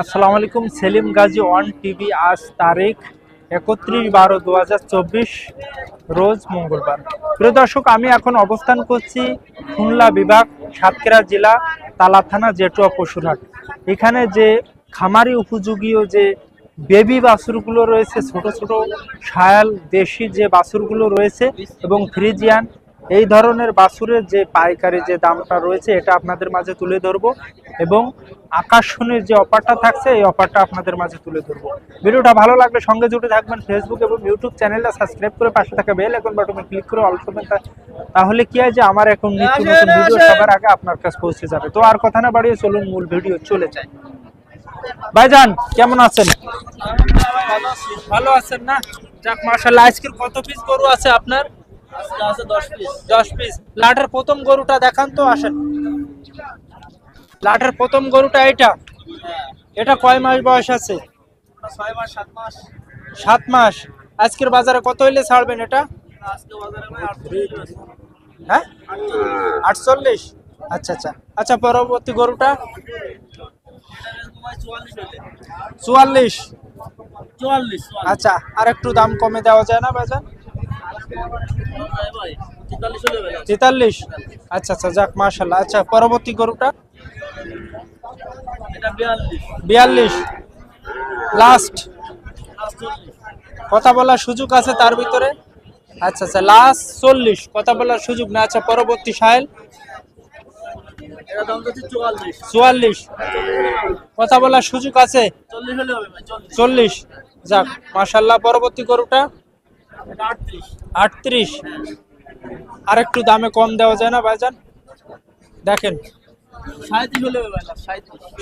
আসসালামু আলাইকুম, Selim Gazi one TV, আজ তারিখ একত্রিশ বারো দু রোজ মঙ্গলবার। প্রিয় দর্শক, আমি এখন অবস্থান করছি খুলনা বিভাগ, সাতক্ষীরা জেলা, তালা থানা, জেটুয়া পশুরহাট। এখানে যে খামারি উপযোগীয় যে বেবি বাছুরগুলো রয়েছে, ছোট ছোট শায়াল দেশি যে বাছুরগুলো রয়েছে এবং ফ্রিজিয়ান এই ধরনের বাছুরের যে পাইকারি যে দামটা রয়েছে এটা আপনাদের মাঝে তুলে ধরবো এবং আকর্ষণের যে অফারটা থাকছে এই অফারটা আপনাদের মাঝে তুলে ধরবো। ভিডিওটা ভালো লাগলে সঙ্গে জুড়ে থাকবেন ফেসবুক এবং ইউটিউব চ্যানেলটা। সাবস্ক্রাইব করে পাশে থাকা বেল এখন বাটনে ক্লিক করে অল করবেন তাহলে কি হয় যে আমার এখন নিত্য নতুন ভিডিও সবার আগে আপনার কাছে পৌঁছে যাবে। তো আর কথা না বাড়িয়ে চলুন মূল ভিডিও চলে যায় ভাইজান কেমন আছেন? ভালো আছেন না? যাক মাশাআল্লাহ আজকের কত পিস গরু আছে আপনার? দশ পিস লাটের প্রথম গরুটা দেখান তো আসেন। লাটের প্রথম গরুটা এটা। এটা কয় মাস বয়স আছে? সাত মাস। আজকের বাজারে কত হইলে ছাড়বেন এটা? হ্যাঁ? আটচল্লিশ? আচ্ছা আচ্ছা। আচ্ছা পরবর্তী গরুটা? চুয়াল্লিশ। চুয়াল্লিশ। আচ্ছা আর একটু দাম কমে দেওয়া যায় না বাজার? তেতাল্লিশ? আচ্ছা আচ্ছা যাক মাশাল্লাহ আচ্ছা পরবর্তী গরুটা? বিয়াল্লিশ। লাস্ট কথা বলার সুযোগ আছে তার ভিতরে? আচ্ছা আচ্ছা লাস্ট চল্লিশ। কথা বলার সুযোগ না আচ্ছা পরবর্তী সাহেল? চুয়াল্লিশ। কথা বলার সুযোগ আছে? চল্লিশ যাক মাশাল্লাহ পরবর্তী গরুটা? আটত্রিশ। আর একটু দামে কম দেওয়া যায় না ভাইজান? দেখেন।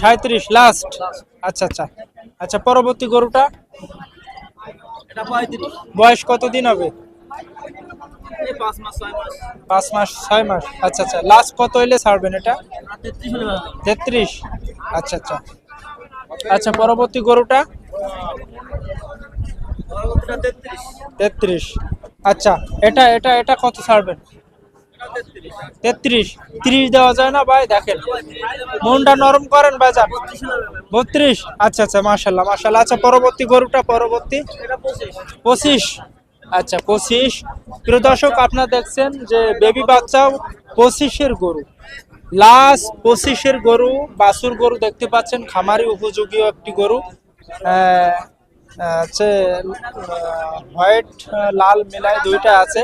সাঁত্রিশ হবে লাস্ট আচ্ছা আচ্ছা। আচ্ছা পরবর্তী গরুটা? বয়স কতদিন হবে? এই পাঁচ মাস ছয় মাস। আচ্ছা আচ্ছা। লাস্ট কত হইলে ছাড়বেন এটা? তেত্রিশ। আচ্ছা আচ্ছা। আচ্ছা পরবর্তী গরুটা? তেত্রিশ। আচ্ছা এটা এটা এটা কত ছাড়বেন? তেত্রিশ। তিরিশ দেওয়া যায় না ভাই, দেখেন। মনটা নরম করেন পঁচিশ হলে বত্রিশ। আচ্ছা আচ্ছা মাশাল্লাহ মাশাল্লাহ আচ্ছা পরবর্তী গরুটা, পরবর্তী? পঁচিশ। আচ্ছা পঁচিশ। প্রিয় দর্শক, আপনারা দেখছেন যে বেবি বাচ্চাও পঁচিশের গরু। লাস্ট পঁচিশের গরু, বাছুর গরু দেখতে পাচ্ছেন। খামারি উপযোগী একটি গরু। হচ্ছে হোয়াইট লাল মিলায় দুইটা আছে।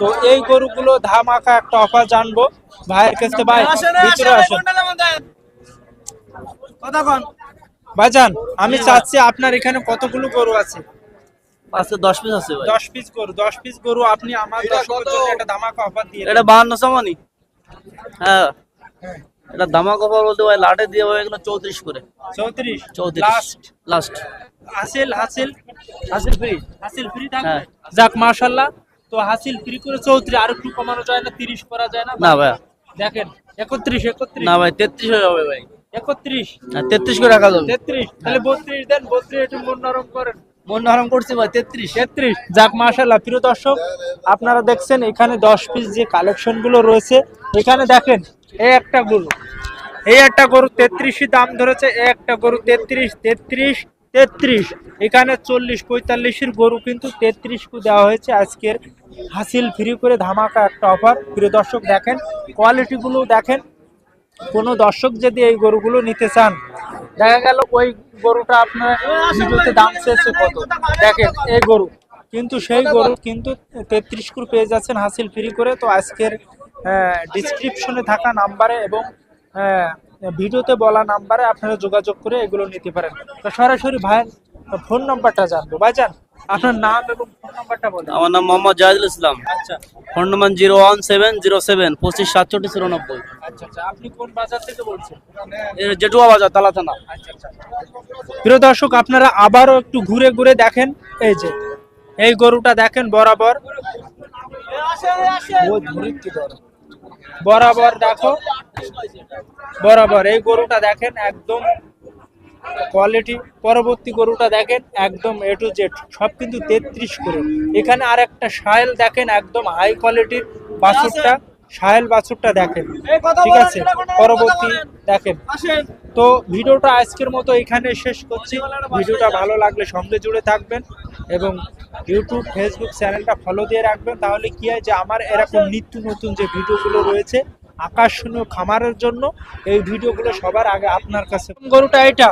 তো এই গরুগুলো ধামাকা একটা অফার জানব। ভাইয়ের কাছে ভাই ভিতরে আসেন। কথা ভাইজান আমি চাচ্ছি আপনার এখানে কতগুলো গরু আছে? আজকে দশ পিস আছে ভাই। দশ পিস গরু দশ পিস গরু আপনি আমার জন্য একটা ধামাকা অফার দিয়ে এটা বাহান্ন সামানি হ্যাঁ। এটা ধামাক অফার বলতে ভাই লাটে দিয়ে ভাই এগুলো চৌত্রিশ করে। চৌত্রিশ? চৌত্রিশ। লাস্ট লাস্ট হাসিল হাসিল। হাসিল ফ্রি হাসিল ফ্রি থাকবে? হ্যাঁ। যাক মাশাল্লাহ তো হাসিল ফ্রি করে চৌত্রিশ আর একটু কমানো যায় না তিরিশ করা যায় না না ভাই। দেখেন একত্রিশ একত্রিশ। না ভাই তেত্রিশ হয়ে যাবে ভাই। একত্রিশ। হ্যাঁ, তেত্রিশ করে রাখা যাবে। তেত্রিশ। তাহলে বত্রিশ দেন বত্রিশ একটু মন নরম করেন। মন করছে ভাই, তেত্রিশ। তেত্রিশ। যাক মাশাল্লাহ প্রিয় দর্শক, আপনারা দেখছেন এখানে দশ পিস যে কালেকশনগুলো রয়েছে, এখানে দেখেন, এই একটা গরু, এই একটা গরু তেত্রিশই দাম ধরেছে, এই একটা গরু তেত্রিশ তেত্রিশ তেত্রিশ। এখানে চল্লিশ, পঁয়তাল্লিশের গরু কিন্তু তেত্রিশ কু দেওয়া হয়েছে আজকের হাসিল ফ্রি করে ধামাকা একটা অফার প্রিয় দর্শক, দেখেন কোয়ালিটি গুলো দেখেন। কোনো দর্শক যদি এই গরুগুলো নিতে চান দেখা গেল ওই গরুটা আপনার ভিডিওতে দাম চেয়েছে কত? দেখেন এই গরু। কিন্তু সেই গরু কিন্তু তেত্রিশ কুর পেয়ে যাচ্ছেন হাসিল ফ্রি করে। তো আজকের ডিসক্রিপশনে থাকা নাম্বারে এবং আহ, ভিডিওতে বলা নাম্বারে আপনারা যোগাযোগ করে এগুলো নিতে পারেন। তো সরাসরি ভাইয়ের ফোন নাম্বারটা জানব। ভাইজান আপনার নাম এবং ফোন নাম্বারটা বলেন। আমার নাম মোহাম্মদ জাহিদুল ইসলাম। আচ্ছা। Phone number zero one seven zero seven পঁচিশ সাতষট্টি চুরানব্বই। আচ্ছা আচ্ছা। আপনি কোন বাজার থেকে বলছেন? জেটুয়া বাজার তালা থানা। আচ্ছা, প্রিয় দর্শক আপনারা আবারও একটু ঘুরে ঘুরে দেখেন। এই যে এই গরুটা দেখেন বরাবর? বরাবর দেখো। বরাবর এই গরুটা দেখেন একদম কোয়ালিটি পরবর্তী গরুটা দেখেন একদম এ টু জেড সব কিন্তু তেত্রিশ করে। এখানে আর একটা সায়েল দেখেন একদম হাই কোয়ালিটির বাছুরটা। সায়েল বাছুরটা দেখেন ঠিক আছে? পরবর্তী দেখেন। তো ভিডিওটা আজকের মতো এখানে শেষ করছি। ভিডিওটা ভালো লাগলে সঙ্গে জুড়ে থাকবেন এবং ইউটিউব ফেসবুক চ্যানেলটা ফলো দিয়ে রাখবেন। তাহলে কি হয় যে আমার এরকম নিত্য নতুন যে ভিডিওগুলো রয়েছে আকর্ষণীয় খামারের জন্য এই ভিডিওগুলো সবার আগে আপনার কাছে। গরুটা এটা?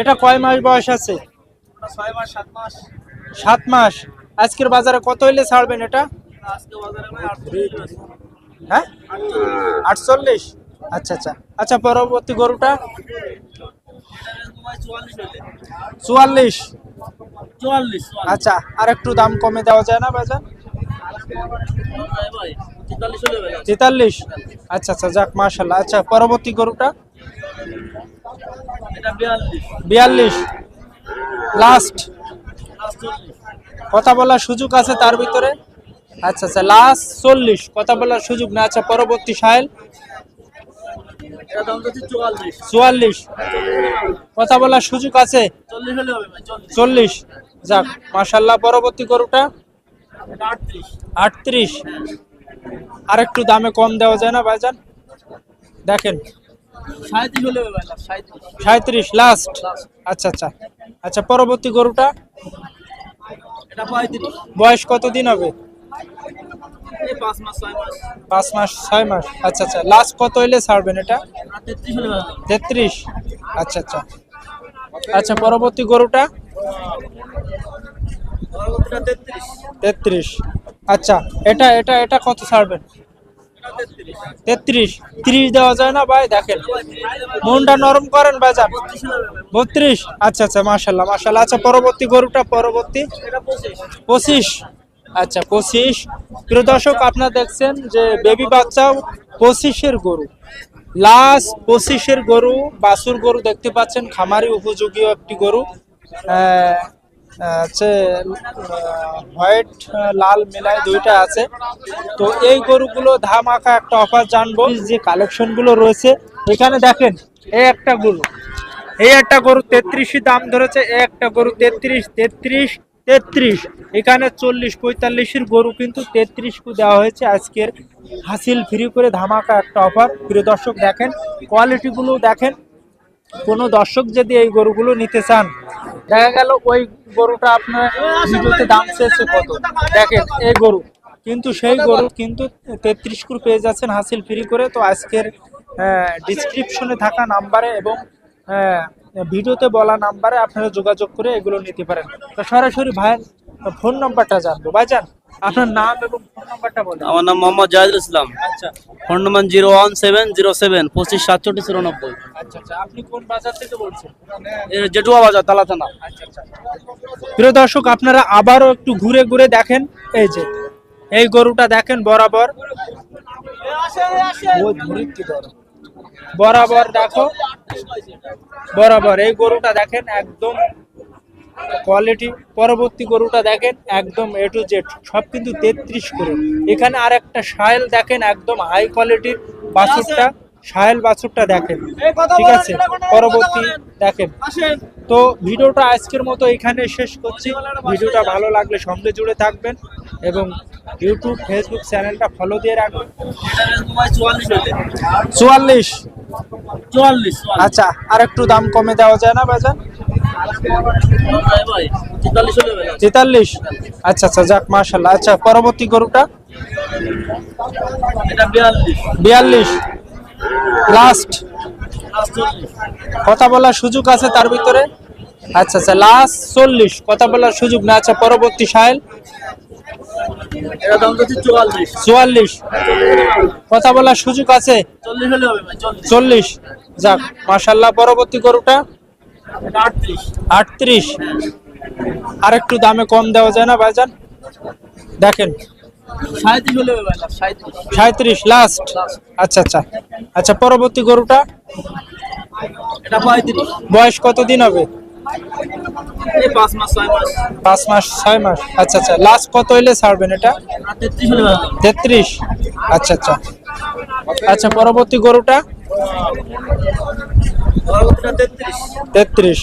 এটা কয় মাস বয়স আছে? সাত মাস। আজকের বাজারে কত হইলে ছাড়বেন এটা? হ্যাঁ? আটচল্লিশ? আচ্ছা আচ্ছা। আচ্ছা পরবর্তী গরুটা? চুয়াল্লিশ। চুয়াল্লিশ আচ্ছা আর একটু দাম কমে দেওয়া যায় না বাজার? ভাই। তেতাল্লিশ আচ্ছা আচ্ছা যাক মাশাল্লাহ আচ্ছা পরবর্তী গরুটা? বিয়াল্লিশ। লাস্ট কথা বলার সুযোগ আছে তার ভিতরে? আচ্ছা আচ্ছা লাস্ট চল্লিশ। কথা বলার সুযোগ না। আচ্ছা পরবর্তী সাহেল? চুয়াল্লিশ। কথা বলার সুযোগ আছে? চল্লিশ যাক মাশাল্লাহ পরবর্তী গরুটা? আটত্রিশ। আর একটু দামে কম দেওয়া যায় না ভাইজান? দেখেন। সাঁত্রিশ লাস্ট আচ্ছা আচ্ছা। আচ্ছা পরবর্তী গরুটা? বয়স কতদিন হবে? পাঁচ মাস ছয় মাস। আচ্ছা আচ্ছা। লাস্ট কত হইলে ছাড়বেন এটা? তেত্রিশ আচ্ছা আচ্ছা। আচ্ছা পরবর্তী গরুটা? তেত্রিশ। আচ্ছা এটা এটা এটা কত ছাড়বেন? তেত্রিশ। ত্রিশ দেওয়া যায় না ভাই, দেখেন। মনটা নরম করেন বাজার বত্রিশ। আচ্ছা আচ্ছা মাশাল্লাহ মাশাল্লাহ আচ্ছা পরবর্তী গরুটা, পরবর্তী? পঁচিশ। আচ্ছা পঁচিশ। প্রিয় দর্শক, আপনারা দেখছেন যে বেবি বাচ্চাও পঁচিশের গরু। লাস্ট পঁচিশের গরু, বাছুর গরু দেখতে পাচ্ছেন। খামারি উপযোগী একটি গরু। হচ্ছে হোয়াইট লাল মিলায় দুইটা আছে। তো এই গরুগুলো ধামাকা একটা অফার জানব। যে কালেকশনগুলো রয়েছে। এখানে দেখেন এই একটা গরু। এই একটা গরু তেত্রিশই দাম ধরেছে এই একটা গরু তেত্রিশ তেত্রিশ তেত্রিশ। এখানে চল্লিশ, পঁয়তাল্লিশের গরু কিন্তু তেত্রিশ কু দেওয়া হয়েছে আজকের হাসিল ফ্রি করে ধামাকা একটা অফার। প্রিয় দর্শক দেখেন কোয়ালিটিগুলো দেখেন কোনো দর্শক যদি এই গরুগুলো নিতে চান, দেখা গেল ওই গরুটা আপনার ভিডিওতে দাম চেয়েছে কত? দেখেন, এই গরু। কিন্তু সেই গরু কিন্তু তেত্রিশ করে পেয়ে যাচ্ছেন হাসিল ফ্রি করে। তো আজকের ডিসক্রিপশনে থাকা নাম্বারে এবং ভিডিওতে বলা নাম্বারে আপনারা যোগাযোগ করে এগুলো নিতে পারেন। তো সরাসরি ভাইয়ের ফোন নাম্বারটা জানব। ভাইজান আপনার নাম এবং ফোন নাম্বারটা বলুন। আমার নাম মোহাম্মদ জাহিদুল ইসলাম। আচ্ছা। Phone number zero one seven zero seven পঁচিশ সাতষট্টি চুরানব্বই। আচ্ছা আচ্ছা। আপনি কোন বাজার থেকে বলছেন? জেটুয়া বাজার তালা থানা। আচ্ছা, প্রিয় দর্শক আপনারা আবারও একটু ঘুরে ঘুরে দেখেন এই যে এই গরুটা দেখেন বরাবর? বরাবর দেখো। বরাবর এই গরুটা দেখেন একদম কোয়ালিটি পরবর্তী গরুটা দেখেন একদম এ টু জেড সব কিন্তু তেত্রিশ করে। এখানে আর একটা সায়েল দেখেন একদম হাই কোয়ালিটির বাছুরটা সায়েল বাছুরটা দেখেন। ঠিক আছে? পরবর্তী দেখেন। তো ভিডিওটা আজকের মতো এখানে শেষ করছি। ভিডিওটা ভালো লাগলে সঙ্গে জুড়ে থাকবেন এবং ইউটিউব ফেসবুক চ্যানেলটা ফলো দিয়ে রাখবেন। চুয়াল্লিশ। চুয়াল্লিশ? আচ্ছা আর একটু দাম কমে দেওয়া যায় না বাজার তেতাল্লিশ আচ্ছা আচ্ছা যাক মার্শাল্লাহ আচ্ছা পরবর্তী গরুটা? বিয়াল্লিশ। লাস্ট কথা বলার সুযোগ আছে তার ভিতরে? আচ্ছা আচ্ছা লাস্ট চল্লিশ। কথা বলার সুযোগ না। আচ্ছা পরবর্তী সাহেল? চুয়াল্লিশ। কথা বলার সুযোগ আছে? চল্লিশ যাক মার্শাল্লাহ পরবর্তী গরুটা? আটত্রিশ। আর একটু দামে কম দেওয়া যায় না ভাইজান? দেখেন। সাঁত্রিশ লাস্ট আচ্ছা আচ্ছা। আচ্ছা পরবর্তী গরুটা? বয়স কতদিন হবে? এই পাঁচ মাস ছয় মাস। আচ্ছা আচ্ছা। লাস্ট কত হইলে ছাড়বেন এটা? তেত্রিশ। আচ্ছা আচ্ছা। আচ্ছা পরবর্তী গরুটা? তেত্রিশ।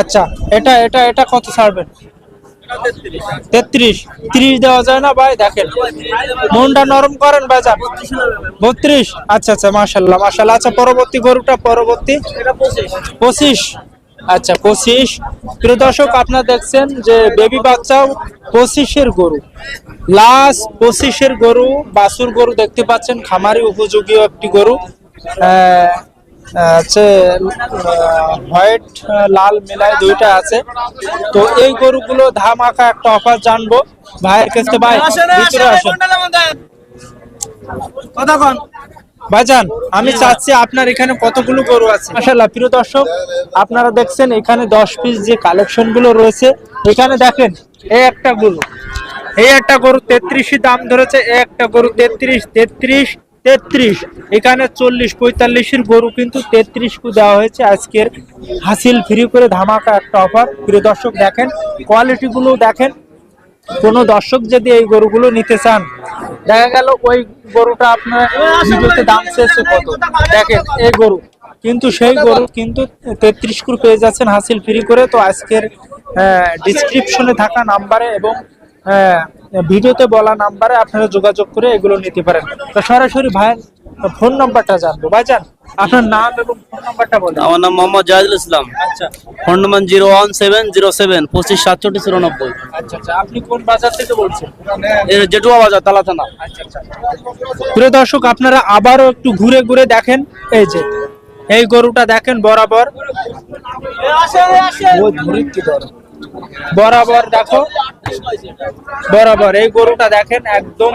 আচ্ছা এটা এটা এটা কত ছাড়বেন? তেত্রিশ। ত্রিশ দেওয়া যায় না ভাই, দেখেন। মনটা নরম করেন বাজার বত্রিশ। আচ্ছা আচ্ছা মাশাল্লাহ মাশাল্লাহ আচ্ছা পরবর্তী গরুটা, পরবর্তী? পঁচিশ। আচ্ছা পঁচিশ। প্রিয় দর্শক, আপনারা দেখছেন যে বেবি বাচ্চাও পঁচিশের গরু। লাস্ট পঁচিশের গরু, বাছুর গরু দেখতে পাচ্ছেন। খামারি উপযোগী একটি গরু। আহ, আছে হোয়াইট লাল মিলায় দুইটা আছে। তো এই গরুগুলো ধামাকা একটা অফার জানব। ভাইয়ের কাছে ভাই ভিতরে আসেন। ভাইজান আমি চাচ্ছি আপনার এখানে কতগুলো গরু আছে? মাশাআল্লাহ প্রিয় দর্শক আপনারা দেখছেন এখানে দশ পিস যে কালেকশনগুলো রয়েছে এখানে দেখেন এই একটা গরু। এই একটা গরু তেত্রিশই দাম ধরেছে এই একটা গরু তেত্রিশ তেত্রিশ তেত্রিশ। এখানে চল্লিশ, পঁয়তাল্লিশের গরু কিন্তু তেত্রিশ কু দেওয়া হয়েছে। আজকের হাসিল ফ্রি করে ধামাকা একটা অফার প্রিয় দর্শক, দেখেন কোয়ালিটি গুলো দেখেন। কোন দর্শক যদি এই গরুগুলো নিতে চান, দেখা গেল ওই গরুটা আপনার দাম চেয়েছে কত? দেখেন, এই গরু। কিন্তু সেই গরু কিন্তু তেত্রিশ কুর পেয়ে যাচ্ছেন হাসিল ফ্রি করে। তো আজকের ডিসক্রিপশনে থাকা নাম্বারে এবং ভিডিওতে বলা নাম্বারে আপনারা যোগাযোগ করে এগুলো নিতে পারেন। তো সরাসরি ভাইয়ের ফোন নাম্বারটা জানব। ভাইজান আপনার নাম এবং ফোন নাম্বারটা বলেন। আমার নাম মোহাম্মদ জাহিদুল ইসলাম। আচ্ছা। Phone number zero one seven zero seven পঁচিশ সাতষট্টি চুরানব্বই। আচ্ছা আচ্ছা। আপনি কোন বাজার থেকে বলছেন? জেটুয়া বাজার তালা থানা। প্রিয় দর্শক আপনারা আবারও একটু ঘুরে ঘুরে দেখেন এই যে এই গরুটা দেখেন বরাবর। ও ধরিত কি ধরো? বরাবর দেখো। বরাবর এই গরুটা দেখেন একদম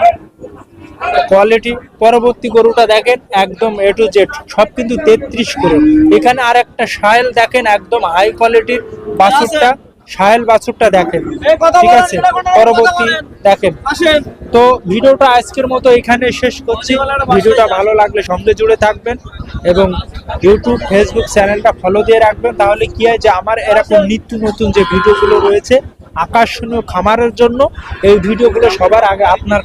কোয়ালিটি পরবর্তী গরুটা দেখেন একদম এ টু জেড সব কিন্তু তেত্রিশ করে। এখানে আর একটা সায়েল দেখেন একদম হাই কোয়ালিটির বাছুরটা সায়েল বাছুরটা দেখেন। ঠিক আছে পরবর্তী দেখেন। তো ভিডিওটা আজকের মতো এখানে শেষ করছি। ভিডিওটা ভালো লাগলে সঙ্গে জুড়ে থাকবেন এবং ইউটিউব ফেসবুক চ্যানেলটা ফলো দিয়ে রাখবেন। তাহলে কি হয় যে আমার এরকম নিত্য নতুন যে ভিডিওগুলো রয়েছে আকর্ষণীয় খামারের জন্য এই ভিডিওগুলো সবার আগে আপনার